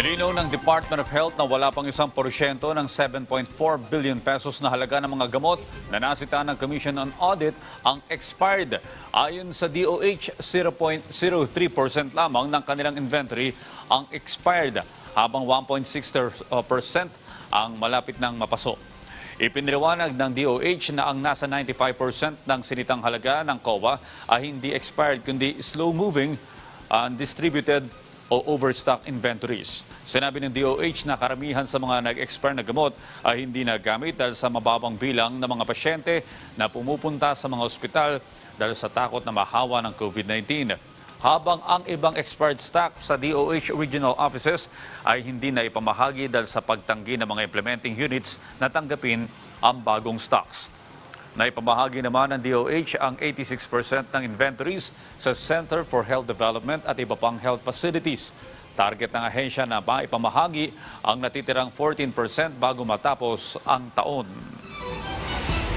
Nilinaw ng Department of Health na wala pang isang porsyento ng 7.4 billion pesos na halaga ng mga gamot na nasita ng Commission on Audit ang expired. Ayon sa DOH, 0.03% lamang ng kanilang inventory ang expired habang 1.6% ang malapit ng mapaso. Ipiniliwanag ng DOH na ang nasa 95% ng sinitang halaga ng COA ay hindi expired kundi slow-moving, undistributed o overstock inventories. Sinabi ng DOH na karamihan sa mga nag-expire na gamot ay hindi nagamit dahil sa mababang bilang ng mga pasyente na pumupunta sa mga ospital dahil sa takot na mahawa ng COVID-19 habang ang ibang expired stock sa DOH regional offices ay hindi na ipamahagi dahil sa pagtanggi ng mga implementing units na tanggapin ang bagong stocks. Naipamahagi naman ng DOH ang 86% ng inventories sa Center for Health Development at iba pang health facilities. Target ng ahensya na maipamahagi ang natitirang 14% bago matapos ang taon.